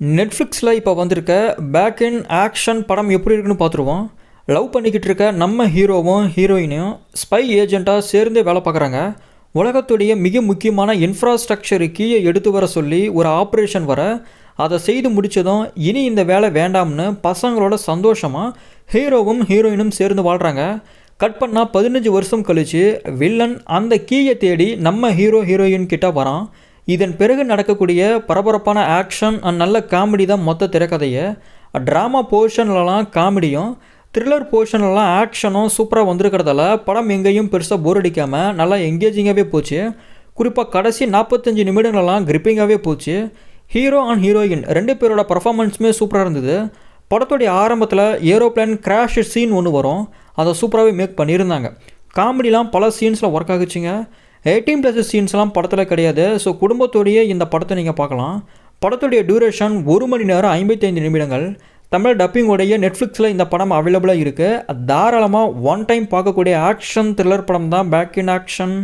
நெட்ஃப்ளிக்ஸில் இப்போ வந்திருக்க பேக் இன் ஆக்ஷன் படம் எப்படி இருக்குன்னு பார்த்துருவோம் லவ் பண்ணிக்கிட்டு இருக்க நம்ம ஹீரோவும் ஹீரோயினையும் ஸ்பை ஏஜெண்ட்டாக சேர்ந்து வேலை பார்க்குறாங்க உலகத்துடைய மிக முக்கியமான இன்ஃப்ராஸ்ட்ரக்சரு கீயை எடுத்து வர சொல்லி ஒரு ஆப்ரேஷன் வர அதை செய்து முடிச்சதும் இனி இந்த வேலை வேண்டாம்னு பசங்களோட சந்தோஷமாக ஹீரோவும் ஹீரோயினும் சேர்ந்து வாழ்கிறாங்க கட் பண்ணால் பதினஞ்சு வருஷம் கழித்து வில்லன் அந்த கீயை தேடி நம்ம ஹீரோ ஹீரோயின் கிட்டே வரான். இதன் பிறகு நடக்கக்கூடிய பரபரப்பான ஆக்ஷன் அண்ட் நல்ல காமெடி தான் மொத்த திரைக்கதையை. ட்ராமா போர்ஷன்லலாம் காமெடியும் த்ரில்லர் போர்ஷன்லலாம் ஆக்ஷனும் சூப்பராக வந்திருக்கிறதால படம் எங்கேயும் பெருசாக போர் அடிக்காமல் நல்லா எங்கேஜிங்காகவே போச்சு. குறிப்பாக கடைசி நாற்பத்தஞ்சு நிமிடங்கள்லாம் கிரிப்பிங்காகவே போச்சு. ஹீரோ அண்ட் ஹீரோயின் ரெண்டு பேரோட பர்ஃபார்மன்ஸுமே சூப்பராக இருந்தது. படத்துடைய ஆரம்பத்தில் ஏரோப்ளேன் கிராஷ் சீன் ஒன்று வரும். அதை சூப்பராகவே மேக் பண்ணியிருந்தாங்க. காமெடிலாம் பல சீன்ஸில் ஒர்க் ஆகுச்சுங்க. எயிட்டீன் ப்ளஸ் சீன்ஸ்லாம் படத்தில் கிடையாது. ஸோ குடும்பத்தோடையே இந்த படத்தை நீங்கள் பார்க்கலாம். படத்துடைய டியூரேஷன் ஒரு மணி நேரம் ஐம்பத்தைந்து நிமிடங்கள். தமிழ் டப்பிங்கோடைய நெட்ஃப்ளிக்ஸில் இந்த படம் அவைலபிளாக இருக்குது தாராளமாக ஒன் டைம் பார்க்கக்கூடிய ஆக்ஷன் த்ரில்லர் படம் தான் பேக் இன் ஆக்ஷன்